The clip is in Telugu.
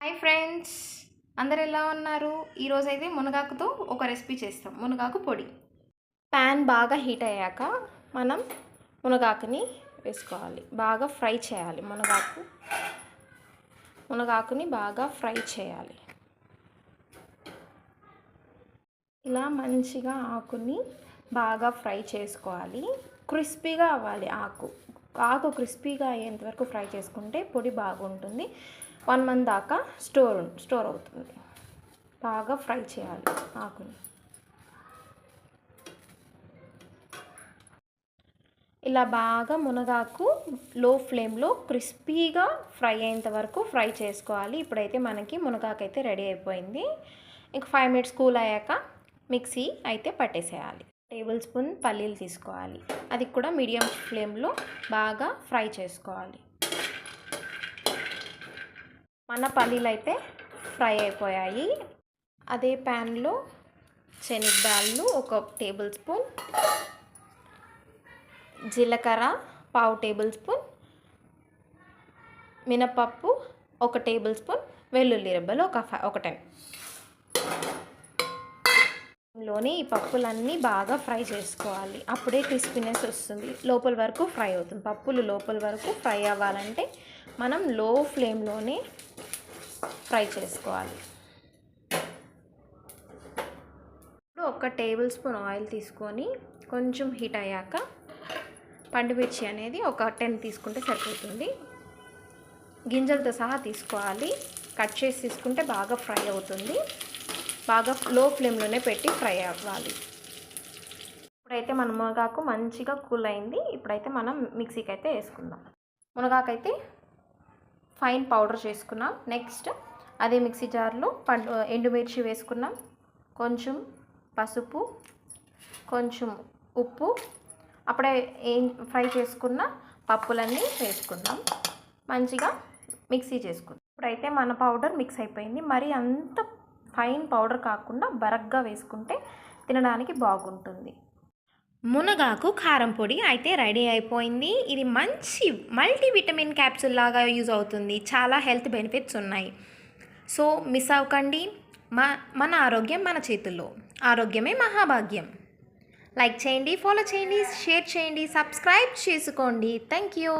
Hi friends! అందరు ఎలా ఉన్నారు? ఈరోజు అయితే మునగాకుతో ఒక రెసిపీ చేస్తాం. మునగాకు పొడి. ప్యాన్ బాగా హీట్ అయ్యాక మనం మునగాకుని వేసుకోవాలి. బాగా ఫ్రై చేయాలి. మునగాకు మునగాకుని బాగా ఫ్రై చేయాలి. ఇలా మంచిగా ఆకుని బాగా ఫ్రై చేసుకోవాలి. క్రిస్పీగా అవ్వాలి ఆకు. ఆకు క్రిస్పీగా అయ్యేంత వరకు ఫ్రై చేసుకుంటే పొడి బాగుంటుంది. వన్ మంత్ దాకా స్టోర్ స్టోర్ అవుతుంది. బాగా ఫ్రై చేయాలి ఆకుని. ఇలా బాగా మునగాకు లో ఫ్లేమ్లో క్రిస్పీగా ఫ్రై అయ్యేంత వరకు ఫ్రై చేసుకోవాలి. ఇప్పుడైతే మనకి మునగాకు అయితే రెడీ అయిపోయింది. ఇంక ఫైవ్ మినిట్స్ కూల్ అయ్యాక మిక్సీ అయితే పట్టేసేయాలి. టేబుల్ స్పూన్ పల్లీలు తీసుకోవాలి. అది కూడా మీడియం ఫ్లేమ్లో బాగా ఫ్రై చేసుకోవాలి. మన పల్లీలు అయితే ఫ్రై అయిపోయాయి. అదే ప్యాన్లో శనగదాళ్ళు ఒక టేబుల్ స్పూన్ జీలకర్ర పావు టేబుల్ స్పూన్ మినపప్పు ఒక టేబుల్ స్పూన్ వెల్లుల్లి రెబ్బలు ఒక ఫైవ్ ఒక టెన్. లోని ఈ పప్పులన్నీ బాగా ఫ్రై చేసుకోవాలి. అప్పుడే క్రిస్పీనెస్ వస్తుంది. లోపల వరకు ఫ్రై అవుతుంది. పప్పులు లోపల వరకు ఫ్రై అవ్వాలంటే మనం లో ఫ్లేమ్లోనే ఫ్రై చేసుకోవాలి. ఇప్పుడు ఒక టేబుల్ స్పూన్ ఆయిల్ తీసుకొని కొంచెం హీట్ అయ్యాక పండుమిర్చి అనేది ఒక టెన్ తీసుకుంటే సరిపోతుంది. గింజలతో సహా తీసుకోవాలి. కట్ చేసి తీసుకుంటే బాగా ఫ్రై అవుతుంది. బాగా లో ఫ్లేమ్లోనే పెట్టి ఫ్రై అవ్వాలి. ఇప్పుడైతే మన మునగాకు మంచిగా కూల్ అయింది. ఇప్పుడైతే మనం మిక్సీకి అయితే వేసుకుందాం. మునగాకు అయితే ఫైన్ పౌడర్ చేసుకున్నాం. నెక్స్ట్ అదే మిక్సీ జార్లో పండు ఎండుమిర్చి వేసుకున్నాం. కొంచెం పసుపు కొంచెం ఉప్పు అప్పుడే ఏం ఫ్రై చేసుకున్న పప్పులన్నీ వేసుకుందాం. మంచిగా మిక్సీ చేసుకుందాం. ఇప్పుడైతే మన పౌడర్ మిక్స్ అయిపోయింది. మరి అంత ఫైన్ పౌడర్ కాకుండా బరగ్గా వేసుకుంటే తినడానికి బాగుంటుంది. మునగాకు కారం పొడి అయితే రెడీ అయిపోయింది. ఇది మంచి మల్టీవిటమిన్ క్యాప్సూల్ లాగా యూజ్ అవుతుంది. చాలా హెల్త్ బెనిఫిట్స్ ఉన్నాయి. సో మిస్ అవ్వకండి. మా మన ఆరోగ్యం మన చేతుల్లో. ఆరోగ్యమే మహాభాగ్యం. లైక్ చేయండి ఫాలో చేయండి షేర్ చేయండి సబ్స్క్రైబ్ చేసుకోండి. Thank you.